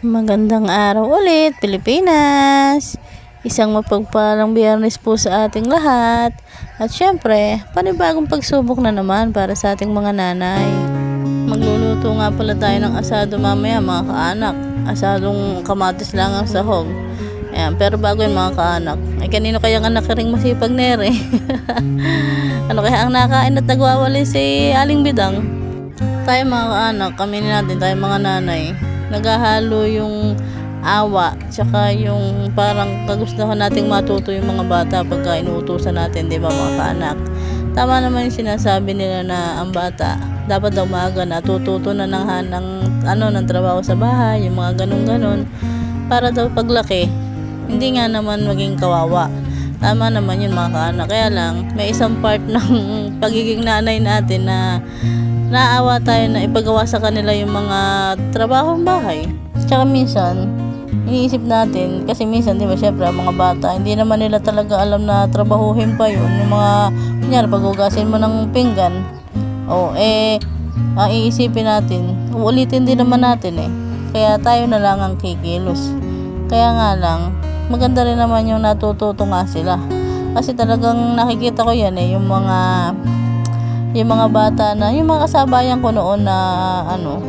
Magandang araw ulit, Pilipinas! Isang mapagpalang biyernes po sa ating lahat. At syempre, panibagong pagsubok na naman para sa ating mga nanay. Magluluto nga pala tayo ng asado mamaya mga kaanak. Asadong kamatis lang ang sahog. Ayan, pero bago yun mga kaanak. Ay kanino kaya anak ring masipag nere? ano kaya ang nakain at nagwawali si Aling Bidang? Tayo mga kaanak, kami natin, tayo mga nanay, naghahalo yung awa, tsaka yung parang kagustuhan nating matuto yung mga bata pagka inuutusan natin, di ba mga kaanak? Tama naman yung sinasabi nila na ang bata dapat daw maaga natututo na ng, ng, ano, ng trabaho sa bahay, yung mga ganun-ganun, para daw paglaki, hindi nga naman maging kawawa. Tama naman yun mga kaanak. Kaya lang, may isang part ng pagiging nanay natin na naawa tayo na ipagawa sa kanila yung mga trabahong bahay. Tsaka minsan, iniisip natin, kasi minsan, di ba, syempre, mga bata, hindi naman nila talaga alam na trabahuhin pa yun. Yung mga, kunyari, pag-ugasin mo ng pinggan, o, eh, ang iisipin natin, uulitin din naman natin eh. Kaya tayo na lang ang kikilos. Kaya nga lang, maganda rin naman yung natututo nga sila. Kasi talagang nakikita ko yan eh, yung mga yung mga bata na, yung mga kasabayan ko noon na ano,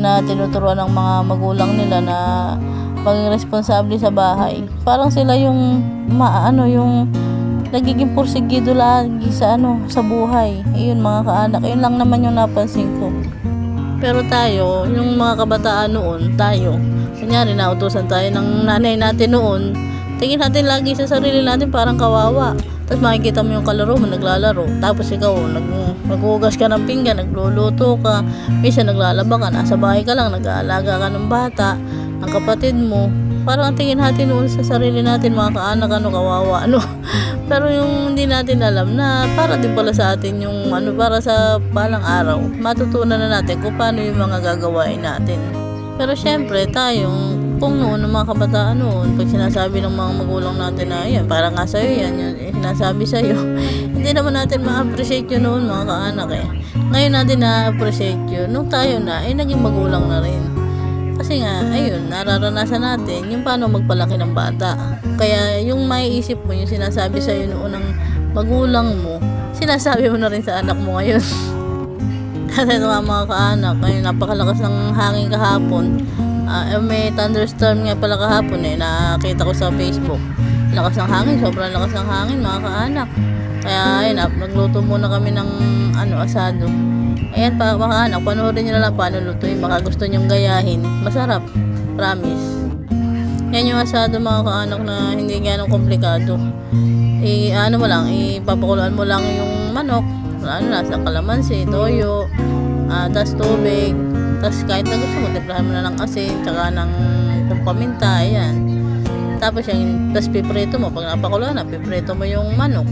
na tinuturuan ng mga magulang nila na maging responsable sa bahay. Parang sila yung ma, ano yung nagiging porsigido lagi sa ano sa buhay. Ayun mga kaanak, yun lang naman yung napansin ko. Pero tayo, yung mga kabataan noon, tayo, kunyari nautusan tayo ng nanay natin noon, tingin natin lagi sa sarili natin parang kawawa. Tapos makikita mo yung kalaro mo, naglalaro. Tapos ikaw, nag, maghugas ka ng pinggan, nagluluto ka. Minsan naglalaba ka, nasa bahay ka lang, nag-aalaga ka ng bata. Ang kapatid mo, parang ang tingin natin noon sa sarili natin, mga kaanak, ano, kawawa, ano. Pero yung hindi natin alam na para din pala sa atin yung ano, para sa balang araw, matutunan na natin kung paano yung mga gagawain natin. Pero syempre, tayong kung noon, ng mga kabataan noon, pag sinasabi ng mga magulang natin na, yan, para nga sa'yo yan, yan eh, sinasabi sa'yo, hindi naman natin ma-appreciate yun noon, mga kaanak eh. Ngayon natin na-appreciate yun. Nung tayo na, eh, naging magulang na rin. Kasi nga, ayun, nararanasan natin yung paano magpalaki ng bata. Kaya yung maiisip mo, yung sinasabi sa'yo noon ng magulang mo, sinasabi mo na rin sa anak mo ngayon. Kasi nga mga kaanak, ayun, napakalakas ng hangin kahapon. Ah, eh, may thunderstorm nga pala kahapon eh, nakita ko sa Facebook. Lakas ng hangin, sobrang lakas ng hangin mga kaanak. Kaya ayun, ah, nagluto muna kami ng ano, asado. Ayan pa mga anak, panoorin nyo na lang paano lutuin. Baka gusto nyong gayahin. Masarap. Promise. Yan yung asado mga kaanak na hindi ganong komplikado. I, ano mo lang, ipapakuluan mo lang yung manok. Ano na, sa kalamansi, toyo, ah, tas tubig. Tas kahit na gusto mo, timplahan mo na ng asin, tsaka ng paminta, ayan. Tapos yung, tas piprito mo, pag napakuluan na, piprito mo yung manok.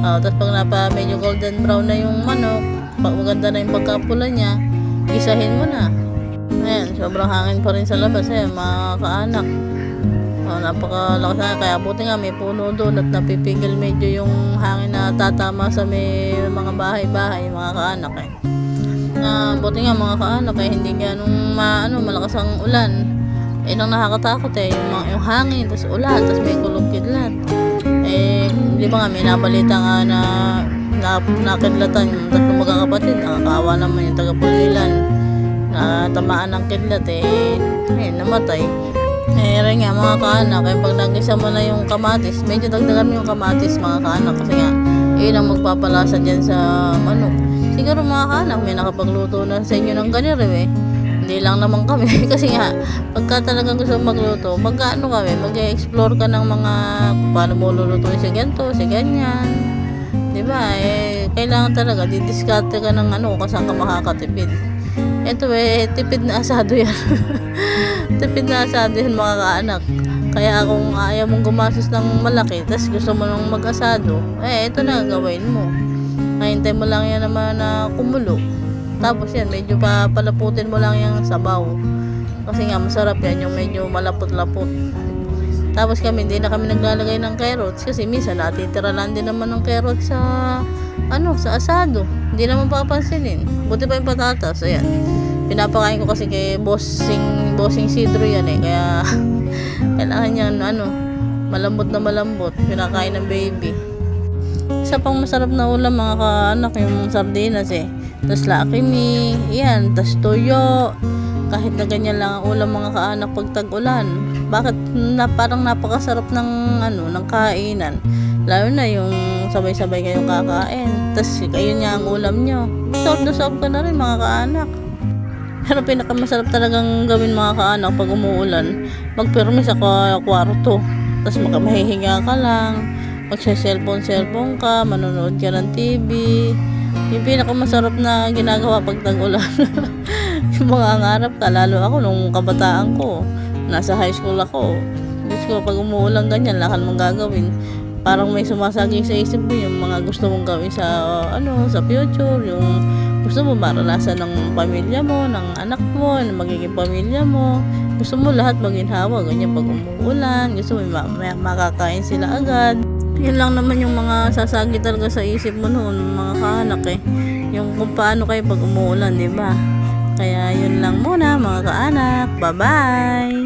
Ah, tapos pag napa medyo golden brown na yung manok, pag maganda na yung pagkapula niya, isahin mo na. Ayan, sobrang hangin pa rin sa labas eh, mga kaanak. Oh, napakalakas na, kaya buti nga may puno doon at napipigil medyo yung hangin na tatama sa may mga bahay-bahay, mga kaanak eh. Na buti nga mga kaanak eh, hindi nga nung ma, ano, malakas ang ulan. Eh, nang nakakatakot eh, yung, mga, yung hangin, tapos ulan, tapos may kulog kidlat. Eh, di ba nga, may nabalita nga na na nakidlatan yung tatlong magkakapatid. Nakakawa naman yung taga-pulilan. Na tamaan ng kidlat eh, eh namatay. Eh, rin nga mga kaanak, eh, pag nagisa mo na yung kamatis, medyo dagdagan mo yung kamatis mga kaanak kasi nga, yun ang magpapalasa dyan sa manok. Siguro mga kaanak, may nakapagluto na sa inyo ng ganito eh. Hindi lang naman kami kasi nga, pagka talagang gusto magluto, mag-ano kami, mag-explore ka ng mga paano mo lulutuin si ganito, si ganyan. Di ba? Eh, kailangan talaga, didiskarte ka ng ano, kung ka makakatipid. Ito eh, tipid na asado yan. tipid na asado yan mga kaanak. Kaya kung ayaw mong gumastos ng malaki, tapos gusto mo nang mag-asado, eh, ito na gawin mo. Mahintay mo lang yan naman na kumulo. Tapos yan, medyo pa palaputin mo lang yung sabaw. Kasi nga, masarap yan, yung medyo malapot-lapot. Tapos kami, hindi na kami naglalagay ng carrots kasi minsan natitira lang din naman ng carrots sa ano, sa asado. Hindi naman papansinin. Buti pa yung patatas, ayan. Pinapakain ko kasi kay bossing bossing Sidro yan eh. Kaya kailangan niya ano, malambot na malambot. Pinakain ng baby. Isa pang masarap na ulam mga kaanak yung sardinas eh. Tapos laki me, yan, tas toyo. Kahit na ganyan lang ang ulam mga kaanak pag tag-ulan. Bakit na, parang napakasarap ng ano, ng kainan. Lalo na yung sabay-sabay kayong kakain. Tapos kayo niya ang ulam nyo. Solve na solve ka na rin mga kaanak. Pero pinakamasarap talagang gawin mga kaanak pag umuulan, magpirmi sa kwa- kwarto. Tapos makamahihinga ka lang, magsa-cellphone-cellphone ka, manonood ka ng TV. Yung pinakamasarap na ginagawa pag tag-ulan. yung mga angarap ka, lalo ako nung kabataan ko. Nasa high school ako. Diyos ko, pag umuulan ganyan, lakan mong gagawin. Parang may sumasaging sa isip mo yung mga gusto mong gawin sa, ano, sa future, yung gusto mo maranasan ng pamilya mo, ng anak mo, ng magiging pamilya mo. Gusto mo lahat maginhawa, ganyan pag umuulan, gusto mo ma- ma- makakain sila agad. Yun lang naman yung mga sasagi talaga sa isip mo noon, mga kaanak eh. Yung kung paano kayo pag umuulan, di ba? Kaya yun lang muna mga kaanak. Bye-bye!